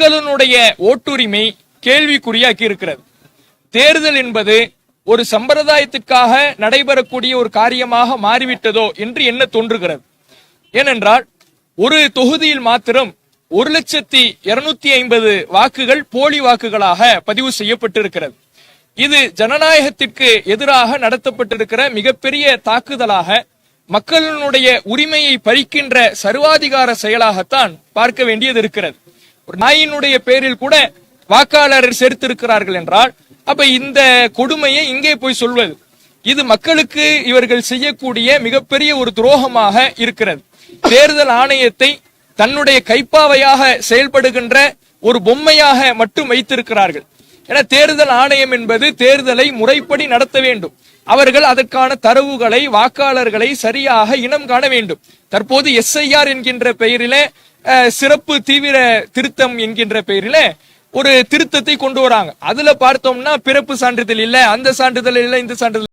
மக்களினுடைய ஓட்டுரிமை கேள்விக்குறியாக்கி இருக்கிறது. தேர்தல் என்பது ஒரு சம்பிரதாயத்திற்காக நடைபெறக்கூடிய ஒரு காரியமாக மாறிவிட்டதோ என்று என்ன தோன்றுகிறது? ஏனென்றால் ஒரு தொகுதியில் மாத்திரம் ஒரு லட்சத்தி இருநூத்தி ஐம்பது வாக்குகள் போலி வாக்குகளாக பதிவு செய்யப்பட்டிருக்கிறது. இது ஜனநாயகத்திற்கு எதிராக நடத்தப்பட்டிருக்கிற மிகப்பெரிய தாக்குதலாக மக்களினுடைய உரிமையை பறிக்கின்ற சர்வாதிகார செயலாகத்தான் பார்க்க வேண்டியது இருக்கிறது. ஒரு நாயினுடைய பேரில் கூட வாக்காளர் சேர்த்திருக்கிறார்கள் என்றால் அப்ப இந்த கொடுமையை இங்கே போய் சொல்வது. இது மக்களுக்கு இவர்கள் செய்யக்கூடிய மிகப்பெரிய ஒரு துரோகமாக இருக்கிறது. தேர்தல் ஆணையத்தை தன்னுடைய கைப்பாவையாக செயல்படுகின்ற ஒரு பொம்மையாக மட்டும் வைத்திருக்கிறார்கள். என தேர்தல் ஆணையம் என்பது தேர்தலை முறைப்படி நடத்த வேண்டும். அவர்கள் அதற்கான தரவுகளை வாக்காளர்களை சரியாக இனம் காண வேண்டும். தற்போது எஸ்ஐஆர் என்கின்ற பெயரிலே சிறப்பு தீவிர திருத்தம் என்கின்ற பெயரில ஒரு திருத்தத்தை கொண்டு வராங்க. அதுல பார்த்தோம்னா பிறப்பு சான்றிதழ் இல்ல அந்த சான்றிதழ் இல்ல இந்த சான்றிதழ்